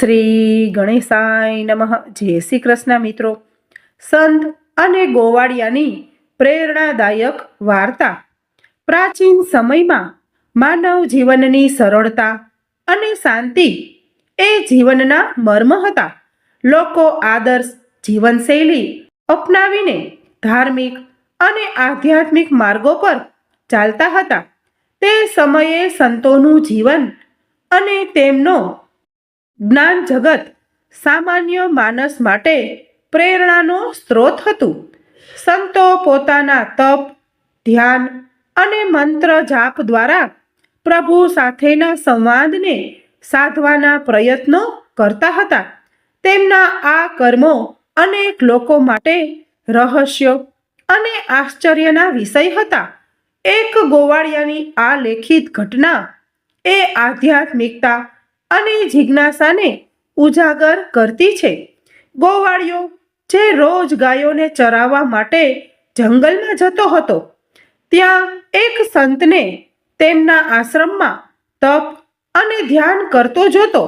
શ્રી ગણેશાય નમઃ. જય શ્રી કૃષ્ણ મિત્રો. સંત અને ગોવાળિયાની પ્રેરણાદાયક વાર્તા. પ્રાચીન સમયમાં માનવ જીવનની સરળતા અને શાંતિ એ જીવનના મર્મ હતા. લોકો આદર્શ જીવનશૈલી અપનાવીને ધાર્મિક અને આધ્યાત્મિક માર્ગો પર ચાલતા હતા. તે સમયે સંતોનું જીવન અને તેમનો જ્ઞાન જગત સામાન્ય માનસ માટે પ્રેરણાનો સ્ત્રોત હતું. સંતો પોતાના તપ, ધ્યાન અને મંત્ર જાપ દ્વારા પ્રભુ સાથેના સંવાદને સાધવાના પ્રયત્નો કરતા હતા. તેમના આ કર્મો અનેક લોકો માટે રહસ્યો અને આશ્ચર્યના વિષય હતા. એક ગોવાળિયાની આ લેખિત ઘટના એ આધ્યાત્મિકતા અને જિજ્ઞાસાને ઉજાગર કરતી છે. ગોવાળિયો જે રોજ ગાયોને ચરાવવા માટે જંગલમાં જતો હતો, ત્યાં એક સંતને તેમના આશ્રમમાં તપ અને ધ્યાન કરતો જોતો.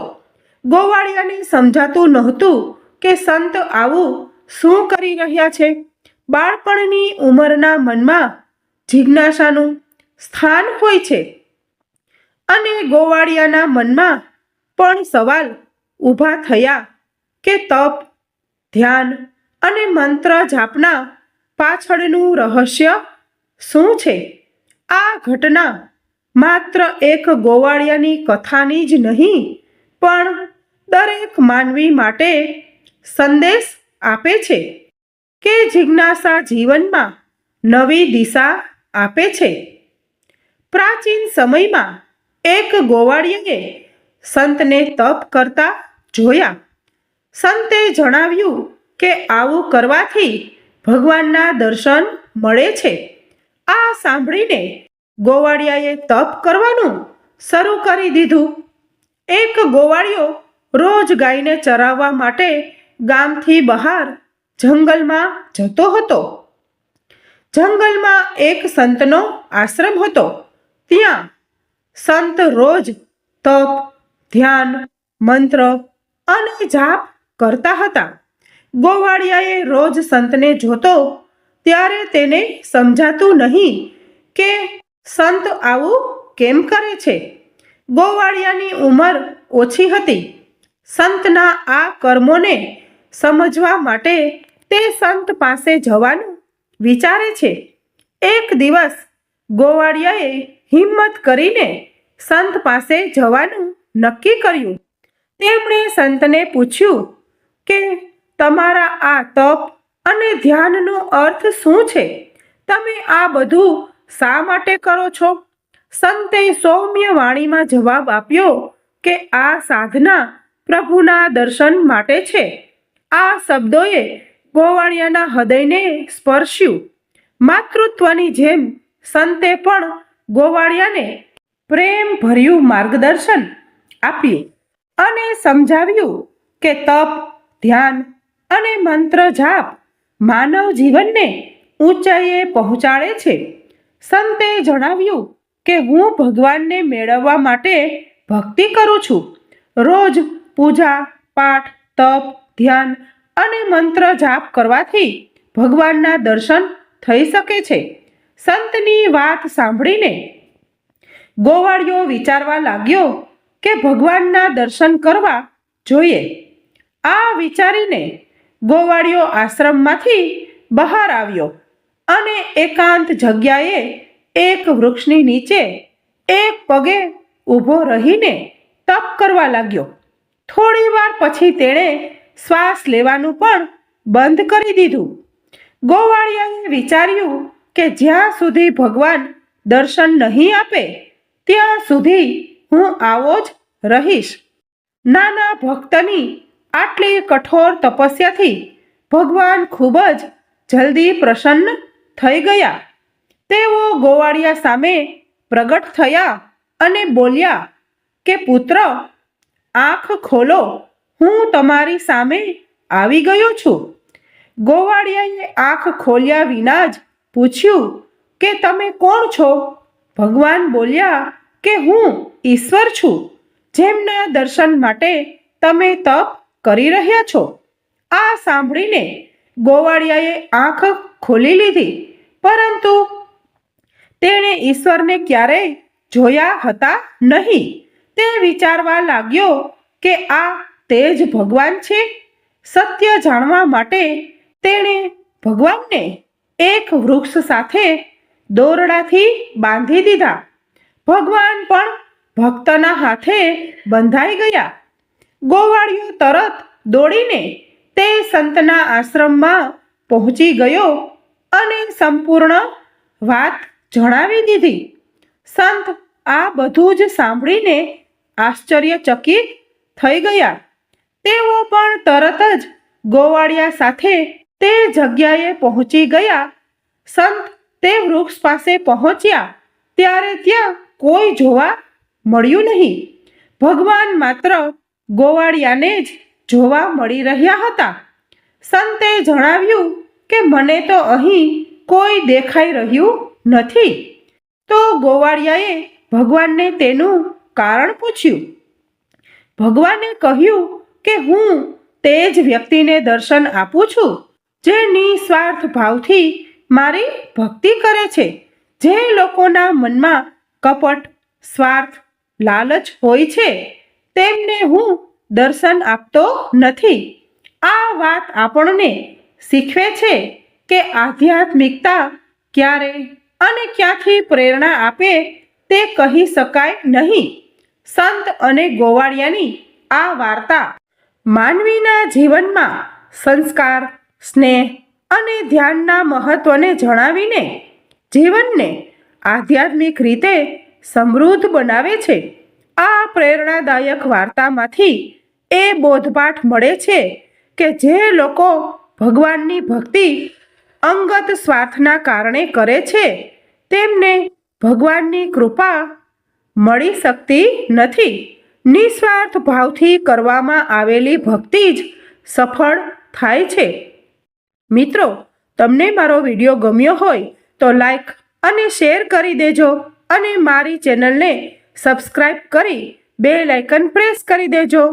ગોવાળિયાને સમજાતું નહોતું કે સંત આવું શું કરી રહ્યા છે. બાળપણની ઉંમરના મનમાં જિજ્ઞાસાનું સ્થાન હોય છે. અને ગોવાળિયાના મનમાં પણ સવાલ ઊભા થયા કે તપ, ધ્યાન અને મંત્ર જાપના પાછળનું રહસ્ય શું છે? આ ઘટના માત્ર એક ગોવાળિયાની કથાની જ નહીં, પણ દરેક માનવી માટે સંદેશ આપે છે કે જિજ્ઞાસા જીવનમાં નવી દિશા આપે છે. પ્રાચીન સમયમાં એક ગોવાળિયાએ સંતને તપ કરતા જોયા. સંતે જણાવ્યું કે આવું કરવાથી ભગવાનના દર્શન મળે છે. આ સાંભળીને ગોવાળિયાએ તપ કરવાનું શરૂ કરી દીધું. એક ગોવાળિયો રોજ ગાયને ચરાવવા માટે ગામથી બહાર જંગલમાં જતો હતો. જંગલમાં એક સંતનો આશ્રમ હતો. ત્યાં સંત રોજ તપ ધ્યાન, મંત્ર અને જાપ કરતા હતા. ગોવાળિયાએ રોજ સંતને જોતો ત્યારે તેને સમજાતું નહીં કે સંત આવું કેમ કરે છે? ગોવાળિયાની ઉંમર ઓછી હતી. સંતના આ કર્મોને સમજવા માટે તે સંત પાસે જવાનું વિચારે છે. એક દિવસ ગોવાળિયાએ હિંમત કરીને સંત પાસે જવાનું નક્કી કર્યું. તેમણે સંતને પૂછ્યું કે, તમારા આ તપ અને ધ્યાનનો અર્થ શું છે? તમે આ બધું શા માટે કરો છો? સંતે સૌમ્ય વાણીમાં જવાબ આપ્યો કે, આ સાધના પ્રભુના દર્શન માટે છે. આ શબ્દોએ ગોવાળિયાના હૃદયને સ્પર્શ્યું. માતૃત્વની જેમ સંતે પણ ગોવાળિયાને પ્રેમ ભર્યું માર્ગદર્શન આપ્યું અને સમજાવ્યું કે તપ, ધ્યાન અને મંત્ર જાપ માનવ જીવનને ઊંચાઈએ પહોંચાડે છે. સંતે જણાવ્યું કે હું ભગવાનને મેળવવા માટે ભક્તિ કરું છું. રોજ પૂજા, પાઠ, તપ, ધ્યાન અને મંત્ર જાપ કરવાથી ભગવાનના દર્શન થઈ શકે છે. સંતની વાત સાંભળીને ગોવાળિયો વિચારવા લાગ્યો કે ભગવાનના દર્શન કરવા જોઈએ? આ વિચારીને ગોવાળિયો આશ્રમમાંથી બહાર આવ્યો અને એકાંત જગ્યાએ એક વૃક્ષની નીચે એક પગે ઊભો રહીને તપ કરવા લાગ્યો. થોડીવાર પછી તેણે શ્વાસ લેવાનું પણ બંધ કરી દીધું. ગોવાળિયાએ વિચાર્યું કે જ્યાં સુધી ભગવાન દર્શન નહીં આપે, ત્યાં સુધી હું આવો જ રહીશ. નાના ભક્તની આટલી કઠોર તપસ્યાથી ભગવાન ખૂબ જ જલ્દી પ્રસન્ન થઈ ગયા. તેઓ ગોવાળિયા સામે પ્રગટ થયા અને બોલ્યા કે, પુત્ર, આંખ ખોલો. હું તમારી સામે આવી ગયો છું. ગોવાળિયાએ આંખ ખોલ્યા વિના જ પૂછ્યું કે, તમે કોણ છો? ભગવાન બોલ્યા કે હું ઈશ્વર છું, જેમના દર્શન માટે તમે તપ કરી રહ્યા છો? આ સાંભળીને ગોવાળિયાએ આંખ ખોલી લીધી, પરંતુ તેણે ઈશ્વરને ક્યારેય જોયા હતા નહીં. તે વિચારવા લાગ્યો કે આ તે જ ભગવાન છે. સત્ય જાણવા માટે તેણે ભગવાનને એક વૃક્ષ સાથે દોરડાથી બાંધી દીધા. ભગવાન પણ ભક્તના હાથે બંધાઈ ગયા. ગોવાળિયો તરત દોડીને તે સંતના આશ્રમમાં પહોંચી ગયો અને સંપૂર્ણ વાત જણાવી દીધી. સંત આ બધું જ સાંભળીને આશ્ચર્યચકિત થઈ ગયા. તેઓ પણ તરત જ ગોવાળિયા સાથે તે જગ્યાએ પહોંચી ગયા. સંત તે વૃક્ષ પાસે પહોંચ્યા. ત્યારે ત્યાં કોઈ જોવા મળ્યું નહીં. ભગવાન માત્ર ગોવાળિયાને જ જોવા મળી રહ્યા હતા. સંતે જણાવ્યું કે મને તો અહીં કોઈ દેખાઈ રહ્યું નથી. તો ગોવાળિયાએ ભગવાનને તેનું કારણ પૂછ્યું. ભગવાને કહ્યું કે હું તે જ વ્યક્તિને દર્શન આપું છું, જે નિસ્વાર્થ ભાવથી મારી ભક્તિ કરે છે, જે લોકોના મનમાં કપટ, સ્વાર્થ, લાલચ હોય છે, તેમને હું દર્શન આપતો નથી. આ વાત આપણને શીખવે છે કે આધ્યાત્મિકતા ક્યારે અને ક્યાંથી પ્રેરણા આપે તે કહી શકાય નહીં. સંત અને ગોવાળિયાની આ વાર્તા માનવીના જીવનમાં સંસ્કાર, સ્નેહ અને ધ્યાનના મહત્વને જણાવીને જીવનને આધ્યાત્મિક રીતે સમૃદ્ધ બનાવે છે. આ પ્રેરણાદાયક વાર્તામાંથી એ બોધપાઠ મળે છે કે જે લોકો ભગવાનની ભક્તિ અંગત સ્વાર્થના કારણે કરે છે, તેમને ભગવાનની કૃપા મળી શકતી નથી. નિસ્વાર્થ ભાવથી કરવામાં આવેલી ભક્તિ જ સફળ થાય છે. મિત્રો, તમને મારો વીડિયો ગમ્યો હોય તો લાઈક અને શેર કરી દેજો અને મારી ચેનલને સબસ્ક્રાઈબ કરી બે લાઇકન પ્રેસ કરી દેજો.